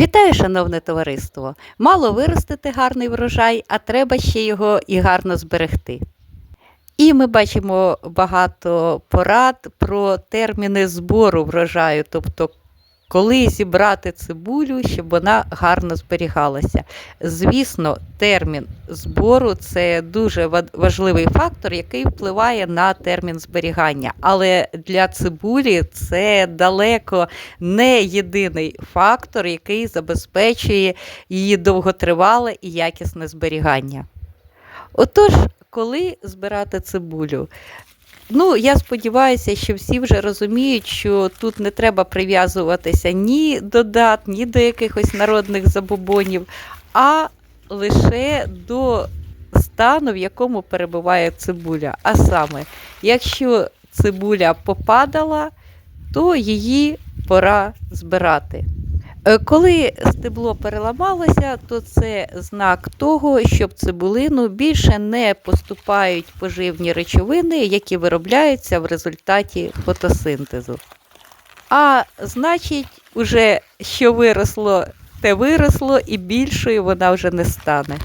Вітаю, шановне товариство! Мало виростити гарний врожай, а треба ще його і гарно зберегти. І ми бачимо багато порад про терміни збору врожаю, тобто коли зібрати цибулю, щоб вона гарно зберігалася. Звісно, термін збору це дуже важливий фактор, який впливає на термін зберігання. Але для цибулі це далеко не єдиний фактор, який забезпечує її довготривале і якісне зберігання. Отож, коли збирати цибулю? Ну, я сподіваюся, що всі вже розуміють, що тут не треба прив'язуватися ні до дат, ні до якихось народних забобонів, а лише до стану, в якому перебуває цибуля. А саме, якщо цибуля попадала, то її пора збирати. Е, Коли стебло переламалося, то це знак того, що в цибулину більше не поступають поживні речовини, які виробляються в результаті фотосинтезу. А значить, уже що виросло, те виросло, і більшою вона вже не стане.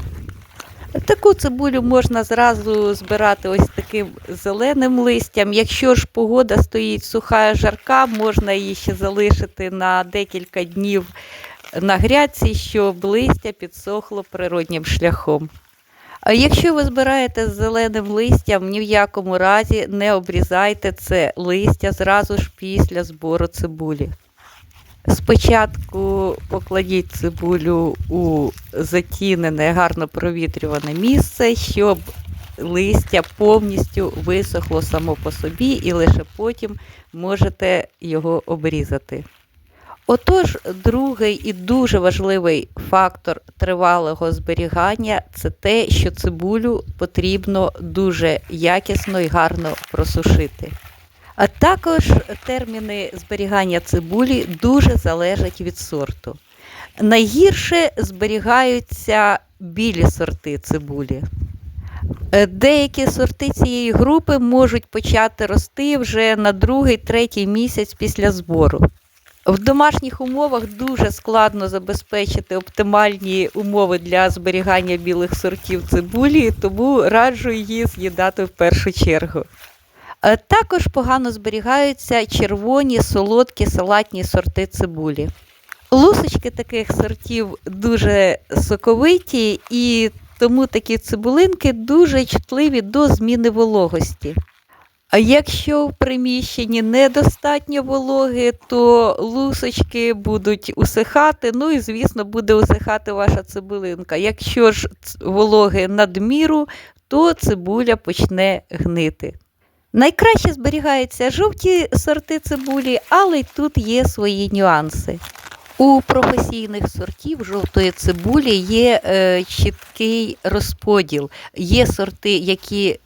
Таку цибулю можна зразу збирати ось таким зеленим листям. Якщо ж погода стоїть суха, жарка, можна її ще залишити на декілька днів на грядці, щоб листя підсохло природнім шляхом. А якщо ви збираєте з зеленим листям, ні в якому разі не обрізайте це листя зразу ж після збору цибулі. Спочатку покладіть цибулю у затінене, гарно провітрюване місце, щоб листя повністю висохло само по собі, і лише потім можете його обрізати. Отож, другий і дуже важливий фактор тривалого зберігання це те, що цибулю потрібно дуже якісно і гарно просушити. А також терміни зберігання цибулі дуже залежать від сорту. Найгірше зберігаються білі сорти цибулі. Е, Деякі сорти цієї групи можуть почати рости вже на другий, третій місяць після збору. В домашніх умовах дуже складно забезпечити оптимальні умови для зберігання білих сортів цибулі, тому раджу її з'їдати в першу чергу. Е, Також погано зберігаються червоні, солодкі, салатні сорти цибулі. Лусочки таких сортів дуже соковиті, і тому такі цибулинки дуже чутливі до зміни вологості. А якщо в приміщенні недостатньо вологи, то лусочки будуть усихати, ну і, звісно, буде усихати ваша цибулинка. Якщо ж вологи надміру, то цибуля почне гнити. Найкраще зберігаються жовті сорти цибулі, але й тут є свої нюанси. У професійних сортів жовтої цибулі є е, чіткий розподіл. Є сорти, які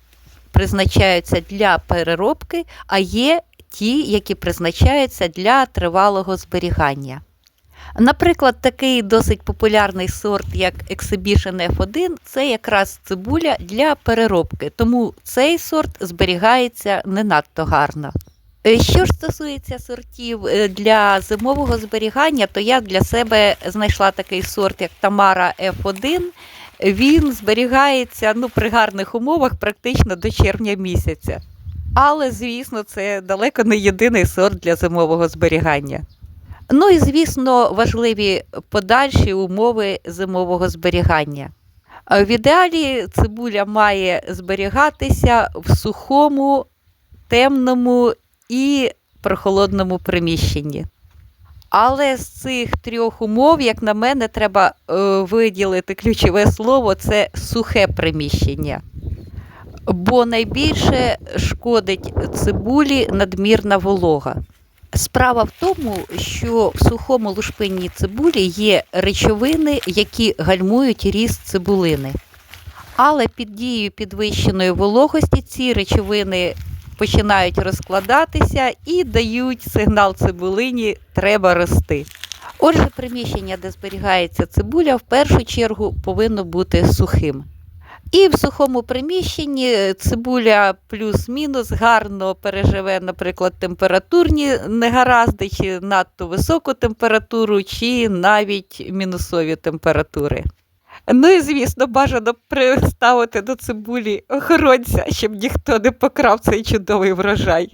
призначаються для переробки, а є ті, які призначаються для тривалого зберігання. Наприклад, такий досить популярний сорт, як Exhibition F1, це якраз цибуля для переробки, тому цей сорт зберігається не надто гарно. Е, Що ж стосується сортів е, для зимового зберігання, то я для себе знайшла такий сорт, як Тамара F1. Він зберігається ну, при гарних умовах практично до червня місяця. Але, звісно, це далеко не єдиний сорт для зимового зберігання. Ну і, звісно, важливі подальші умови зимового зберігання. В ідеалі цибуля має зберігатися в сухому, темному і прохолодному приміщенні. Але з цих трьох умов, як на мене, треба е, виділити ключове слово це сухе приміщення. Бо найбільше шкодить цибулі надмірна волога. Справа в тому, що в сухому лушпинній цибулі є речовини, які гальмують ріст цибулини. Але під дією підвищеної вологості ці речовини починають розкладатися і дають сигнал цибулині треба рости. Отже, приміщення, де зберігається цибуля, в першу чергу повинно бути сухим. І в сухому приміщенні цибуля плюс-мінус гарно переживе, наприклад, температурні негаразди, чи надто високу температуру, чи навіть мінусові температури. Ну і звісно, бажано приставити до цибулі охоронця, щоб ніхто не покрав цей чудовий врожай.